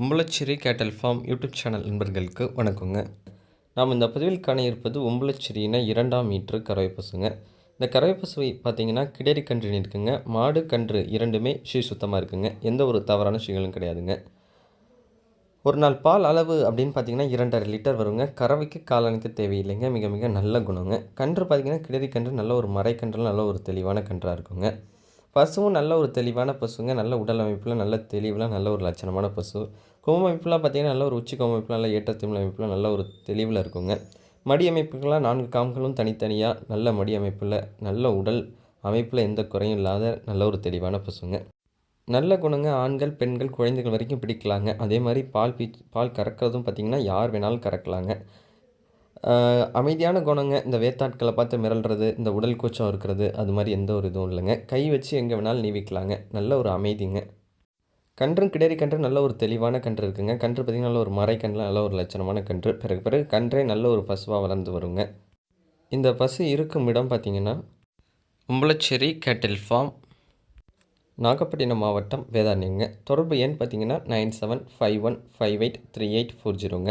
உம்பளச்சேரி கேட்டல் form YouTube channel நண்பர்களுக்கு வணக்கங்க. நாம் இந்த பதிவில் காண இருப்பது உம்பளச்சேரியின இரண்டாம் மீட்ரு கறவை பசுங்க இந்த கறவை பசுவை பார்த்தீங்கன்னா கிடரி கன்றுன்னு இருக்குங்க. மாடு கன்று இரண்டுமே ஷீ சுத்தமாக இருக்குங்க. எந்த ஒரு தவறான ஷீகளும் கிடையாதுங்க. ஒரு நாள் பால் அளவு அப்படின்னு பார்த்தீங்கன்னா இரண்டரை லிட்டர் வருங்க. கறவைக்கு காலனுக்கு தேவையில்லைங்க. மிக மிக நல்ல குணங்க. கன்று பார்த்தீங்கன்னா கிடரி கன்று நல்ல ஒரு மரைக்கன்றில் நல்ல ஒரு தெளிவான கன்றாக இருக்குங்க. பசுவும் நல்ல ஒரு தெளிவான பசுங்க நல்ல உடல் அமைப்பில் நல்ல தெளிவில் நல்ல ஒரு லட்சணமான பசு. கோம அமைப்புலாம் பார்த்தீங்கன்னா நல்ல ஒரு உச்சி கோம அமைப்பில் நல்ல ஏற்றத்திமிழ் அமைப்பில் நல்ல ஒரு தெளிவில் இருக்குங்க. மடி அமைப்புகளாக நான்கு காம்களும் தனித்தனியாக நல்ல மடி அமைப்பில் நல்ல உடல் அமைப்பில் எந்த குறையும் இல்லாத நல்ல ஒரு தெளிவான பசுங்க. நல்ல குணங்க ஆண்கள் பெண்கள் குழந்தைகள் வரைக்கும் பிடிக்கலாங்க. அதே மாதிரி பால் பீ பால் கறக்கிறதும் பார்த்திங்கன்னா யார் வேணாலும் கறக்கலாங்க. அமைதியான குணங்க இந்த வேத்தாட்களை பார்த்து மிரள்றது இந்த உடல் கூச்சம் இருக்கிறது அது மாதிரி எந்த ஒரு இதுவும் இல்லைங்க. கை வச்சு எங்கே வேணாலும் நீவிக்கலாங்க. நல்ல ஒரு அமைதிங்க. கன்றும் கிடேரி கன்று நல்ல ஒரு தெளிவான கன்று இருக்குங்க. கன்று பார்த்திங்கன்னா நல்ல ஒரு மறைக்கன்றில் நல்ல ஒரு லட்சணமான கன்று. பிறகு பிறகு கன்றே நல்ல ஒரு பசுவாக வளர்ந்து வருங்க. இந்த பசு இருக்கும் இடம் பார்த்திங்கன்னா உம்பளச்சேரி கேட்டில் ஃபார்ம் நாகப்பட்டினம் மாவட்டம் வேதாரண்யங்க. தொடர்பு எண் பார்த்தீங்கன்னா nine seven five one five eight three eight four ஜீரோங்க.